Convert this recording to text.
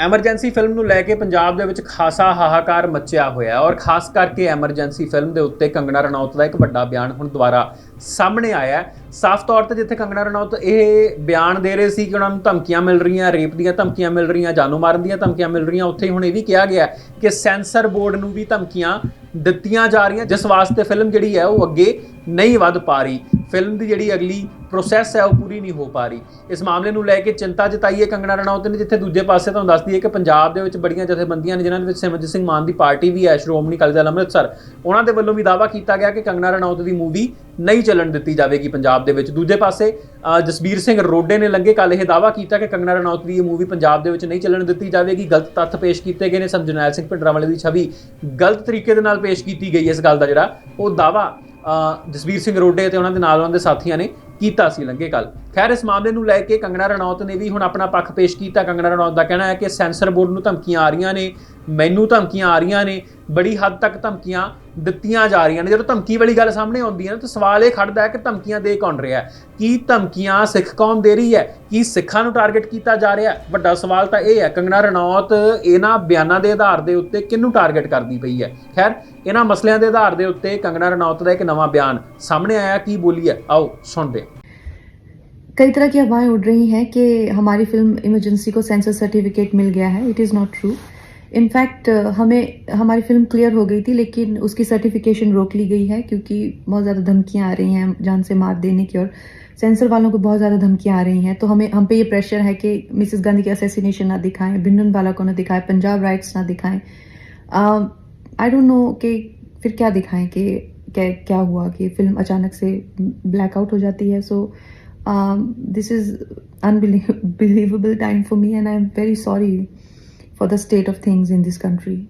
Emergency film ਨੂੰ ਲੈ ਕੇ ਪੰਜਾਬ ਦੇ ਵਿੱਚ ਖਾਸਾ ਹਾਹਾਕਾਰ ਮਚਿਆ ਹੋਇਆ ਔਰ ਖਾਸ ਕਰਕੇ ਐਮਰਜੈਂਸੀ ਫਿਲਮ ਦੇ ਉੱਤੇ ਕੰਗਣਾ ਰਣੌਤ ਦਾ ਇੱਕ ਵੱਡਾ ਬਿਆਨ ਹੁਣ ਦੁਬਾਰਾ ਸਾਹਮਣੇ ਆਇਆ ਹੈ। ਸਾਫ਼ ਤੌਰ ਤੇ ਜਿੱਥੇ ਕੰਗਣਾ ਰਣੌਤ ਇਹ ਬਿਆਨ ਦੇ ਰਹੇ ਸੀ ਕਿ ਉਹਨਾਂ ਨੂੰ ਧਮਕੀਆਂ ਮਿਲ ਰਹੀਆਂ, ਰੇਪ ਦੀਆਂ ਧਮਕੀਆਂ ਮਿਲ ਰਹੀਆਂ, ਜਾਨੋਂ ਮਾਰਨ ਦੀਆਂ ਧਮਕੀਆਂ ਮਿਲ ਰਹੀਆਂ, ਉੱਥੇ ਹੁਣ ਇਹ ਵੀ ਕਿਹਾ ਗਿਆ ਕਿ ਸੈਂਸਰ ਬੋਰਡ ਨੂੰ ਵੀ ਧਮਕੀਆਂ ਦਿੱਤੀਆਂ ਜਾ ਰਹੀਆਂ, ਜਿਸ ਵਾਸਤੇ ਫਿਲਮ ਜਿਹੜੀ ਹੈ ਉਹ ਅੱਗੇ ਨਹੀਂ ਵੱਧ ਪਾ ਰਹੀ। ਫਿਲਮ ਦੀ ਜਿਹੜੀ ਅਗਲੀ ਪ੍ਰੋਸੈਸ ਹੈ, ਉਹ ਪੂਰੀ ਨਹੀਂ ਹੋ ਪਾ ਰਹੀ। ਇਸ ਮਾਮਲੇ ਨੂੰ ਲੈ ਕੇ ਚਿੰਤਾ ਜਤਾਈ ਹੈ ਕੰਗਣਾ ਰਣੌਤ ਨੇ, ਜਿੱਥੇ ਦੂਜੇ ਪਾਸੇ ਤੁਹਾਨੂੰ ਦੱਸਦੀ ਹੈ ਕਿ ਪੰਜਾਬ ਦੇ ਵਿੱਚ ਬੜੀਆਂ ਜਥੇਬੰਦੀਆਂ ਨੇ, ਜਿਨ੍ਹਾਂ ਦੇ ਵਿੱਚ ਸਿਮਰਜੀਤ ਸਿੰਘ ਮਾਨ ਦੀ ਪਾਰਟੀ ਵੀ ਹੈ, ਸ਼੍ਰੋਮਣੀ ਅਕਾਲੀ ਦਲ ਅੰਮ੍ਰਿਤਸਰ। ਉਹਨਾਂ ਦੇ ਵੱਲੋਂ ਵੀ ਦਾਅਵਾ ਕੀਤਾ ਗਿਆ ਕਿ ਕੰਗਣਾ ਰਣੌਤ ਦੀ ਮੂਵੀ ਨਹੀਂ ਚੱਲਣ ਦਿੱਤੀ ਜਾਵੇਗੀ ਪੰਜਾਬ ਦੇ ਵਿੱਚ। ਦੂਜੇ ਪਾਸੇ ਜਸਬੀਰ ਸਿੰਘ ਰੋਡੇ ਨੇ ਲੰਗੇ ਕੱਲ ਇਹ ਦਾਅਵਾ ਕੀਤਾ ਕਿ ਕੰਗਣਾ ਰਣੌਤ ਦੀ ਇਹ ਮੂਵੀ ਪੰਜਾਬ ਦੇ ਵਿੱਚ ਨਹੀਂ ਚੱਲਣ ਦਿੱਤੀ ਜਾਵੇਗੀ। ਗਲਤ ਤੱਥ ਪੇਸ਼ ਕੀਤੇ ਗਏ ਨੇ। ਸੰਜਨੈਲ ਸਿੰਘ ਭਿੰਡਰਾਂਵਾਲੇ ਦੀ ਛਵੀ ਗਲਤ ਤਰੀਕੇ ਦੇ ਨਾਲ ਪੇਸ਼ ਕੀਤੀ ਗਈ ਇਸ ਗੱਲ ਦਾ ਜਿਹੜਾ ਉਹ ਦਾਅਵਾ ਜਸਬੀਰ ਸਿੰਘ ਰੋਡੇ ਤੇ ਉਹਨਾਂ ਦੇ ਨਾਲ ਉਹਨਾਂ ਦੇ ਸਾਥੀਆਂ ਨੇ ਕੀਤਾ ਸੀ ਲੰਗੇ ਕੱਲ ਖੈਰ, ਇਸ ਮਾਮਲੇ ਨੂੰ ਲੈ ਕੇ ਕੰਗਣਾ ਰਣੌਤ ਨੇ ਵੀ ਹੁਣ ਆਪਣਾ ਪੱਖ ਪੇਸ਼ ਕੀਤਾ। ਕੰਗਣਾ ਰਣੌਤ ਦਾ ਕਹਿਣਾ ਹੈ ਕਿ ਸੈਂਸਰ ਬੋਰਡ ਨੂੰ ਧਮਕੀਆਂ ਆ ਰਹੀਆਂ ਨੇ। ਮੈਨੂੰ ਧਮਕੀਆਂ ਆ ਰਹੀਆਂ ਨੇ ਬੜੀ ਹੱਦ ਤੱਕ ਧਮਕੀਆਂ ਦਿੱਤੀਆਂ ਜਾ ਰਹੀਆਂ ਨੇ ਜਦੋਂ ਧਮਕੀ ਵਾਲੀ ਗੱਲ ਸਾਹਮਣੇ ਆਉਂਦੀ ਹੈ ਨਾ ਤਾਂ ਸਵਾਲ ਇਹ ਖੜਦਾ ਹੈ ਕਿ ਧਮਕੀਆਂ ਦੇ ਕੌਣ ਰਿਹਾ ਹੈ ਕੀ ਧਮਕੀਆਂ ਸਿੱਖ ਕੌਮ ਦੇ ਰਹੀ ਹੈ ਕੀ ਸਿੱਖਾਂ ਨੂੰ ਟਾਰਗੇਟ ਕੀਤਾ ਜਾ ਰਿਹਾ ਹੈ ਵੱਡਾ ਸਵਾਲ ਤਾਂ ਇਹ ਹੈ ਕੰਗਣਾ ਰਣੌਤ ਇਹਨਾਂ ਬਿਆਨਾਂ ਦੇ ਆਧਾਰ ਦੇ ਉੱਤੇ ਕਿਹਨੂੰ ਟਾਰਗੇਟ ਕਰਦੀ ਪਈ ਹੈ ਖੈਰ ਇਹਨਾਂ ਮਸਲਿਆਂ ਦੇ ਆਧਾਰ ਦੇ ਉੱਤੇ ਕੰਗਣਾ ਰਣੌਤ ਦਾ ਇੱਕ ਨਵਾਂ ਬਿਆਨ ਸਾਹਮਣੇ ਆਇਆ ਕੀ ਬੋਲੀ ਹੈ ਆਓ ਸੁਣਦੇ ਹਾਂ कई तरह की अफवाहें उड़ रही हैं कि हमारी फिल्म इमरजेंसी को सेंसर सर्टिफिकेट मिल गया है it is not true in fact हमें हमारी फ़िल्म क्लियर हो गई थी लेकिन उसकी सर्टिफिकेशन रोक ली गई है क्योंकि बहुत ज़्यादा धमकियाँ आ रही हैं जान से मार देने की और सेंसर वालों को बहुत ज़्यादा धमकियाँ आ रही हैं। तो हमें हम पे ये प्रेशर है कि मिसिस गांधी की असेसिनेशन ना दिखाएँ भिंडन वाला को ना दिखाएँ पंजाब राइट्स ना दिखाएँ। आई डोंट नो कि फिर क्या दिखाएँ कि क्या क्या हुआ कि फ़िल्म अचानक से ब्लैकआउट हो जाती है। So um, this is time for me and I am very sorry for the state of things in this country